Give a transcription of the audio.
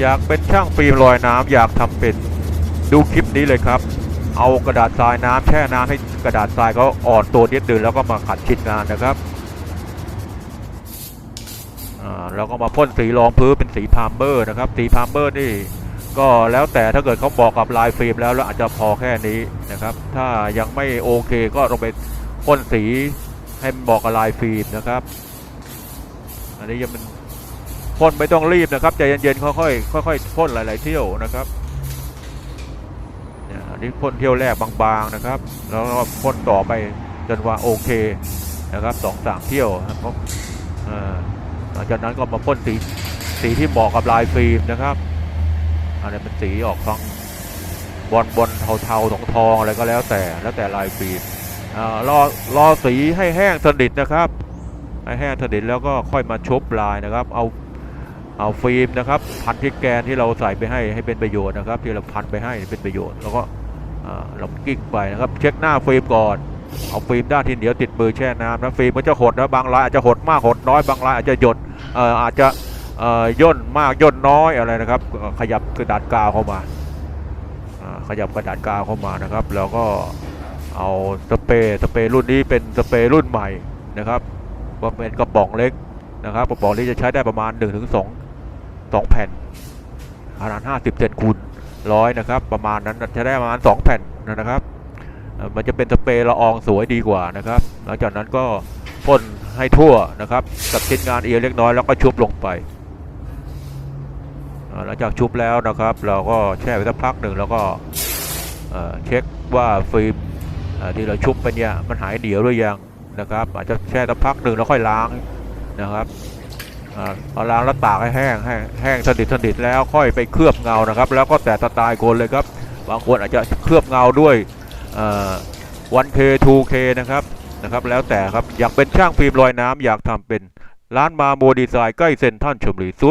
อยากเป็นช่างฟิล์มลอยน้ำอยากทำเป็นดูคลิปนี้เลยครับ เอากระดาษทรายน้ำแช่น้ำให้กระดาษทรายเขาอ่อนตัวนิดนึงแล้วก็มาขัดชิ้นงานนะครับอ่าแล้วก็มาพ่นสีรองพื้นเป็นสีพามเบอร์นะครับสีพามเบอร์นี่ก็แล้วแต่ถ้าเกิดเขาบอกกับลายฟิล์มแล้วแล้วอาจจะพอแค่นี้นะครับ ถ้ายังไม่โอเคก็ลงไปพ่นสีให้บอกกับลายฟิล์มนะครับ อันนี้ยังมัน พ่นไม่ต้องรีบนะครับใจเย็นๆค่อยๆค่อยๆพ่นหลาย ๆ เที่ยวนะครับนี่พ่นเที่ยวแรกบางๆนะครับ แล้วก็พ่นต่อไปจนว่าโอเคนะครับสองสามเที่ยวนะครับหลังจากนั้นก็มาพ่นสีสีที่เหมาะกับลายฟิล์มนะครับอันนี้เป็นสีออกทองบอลบอลเทาๆทองทองๆอะไรก็แล้วแต่แล้วแต่ลายฟิล์มอ่ารอรอสีให้แห้งสนิทนะครับ ให้แห้งสนิทแล้วก็ค่อยมาชุบลายนะครับ เอา เอาฟิล์มนะครับพันที่แกนที่เราใส่ไปให้ให้เป็นประโยชน์นะครับที่เราพันไปให้เป็นประโยชน์แล้วก็อ่าเรากิ๊กไปนะครับ เช็คหน้าฟิล์มก่อนเอาฟิล์มด้านที่เหนียวติดมือแช่น้ำนะฟิล์มมันจะหดนะบางรายอาจจะหดมากหดน้อยบางรายอาจจะหยดเอ่ออาจจะย่นมากย่นน้อยอะไรนะครับ ขยับกระดาษกาวเข้ามาขยับกระดาษกาวเข้ามานะครับ แล้วก็เอาสเปรย์สเปรย์รุ่นนี้เป็นสเปรย์รุ่นใหม่นะครับว่าเป็นกระป๋องเล็กนะครับกระป๋องนี้จะใช้ได้ประมาณ 1-2ถึง 2 แผ่นขนาด50เซนคูณร้อยนะครับ ประมาณนั้นจะได้ประมาณ 2 แผ่นนะครับ มันจะเป็นสเปรย์ละอองสวยดีกว่านะครับหลังจากนั้นก็พ่นให้ทั่วนะครับ กับชิ้นงานเอียเล็กน้อยแล้วก็ชุบลงไปหลังจากชุบแล้วนะครับ เราก็แช่ไว้สักพักหนึ่งแล้วก็เช็คว่าฟิล์มที่เราชุบไปเนี่ยมันหายเหนียวหรือยังนะครับ อาจจะแช่สักพักหนึ่งแล้วค่อยล้างนะครับ อ่าล้างแล้วตากให้แห้งแห้งแห้งสนิทสนิทแล้วค่อยไปเคลือบเงานะครับ แล้วก็แต่สไตล์คนเลยครับบางคนอาจจะเคลือบเงาด้วยวันเคทูเคนะครับนะครับ แล้วแต่ครับอยากเป็นช่างฟิล์มลอยน้ำอยากทำเป็นร้านมาโมดีไซน์ใกล้เซ็นทรัลชลบุรี 0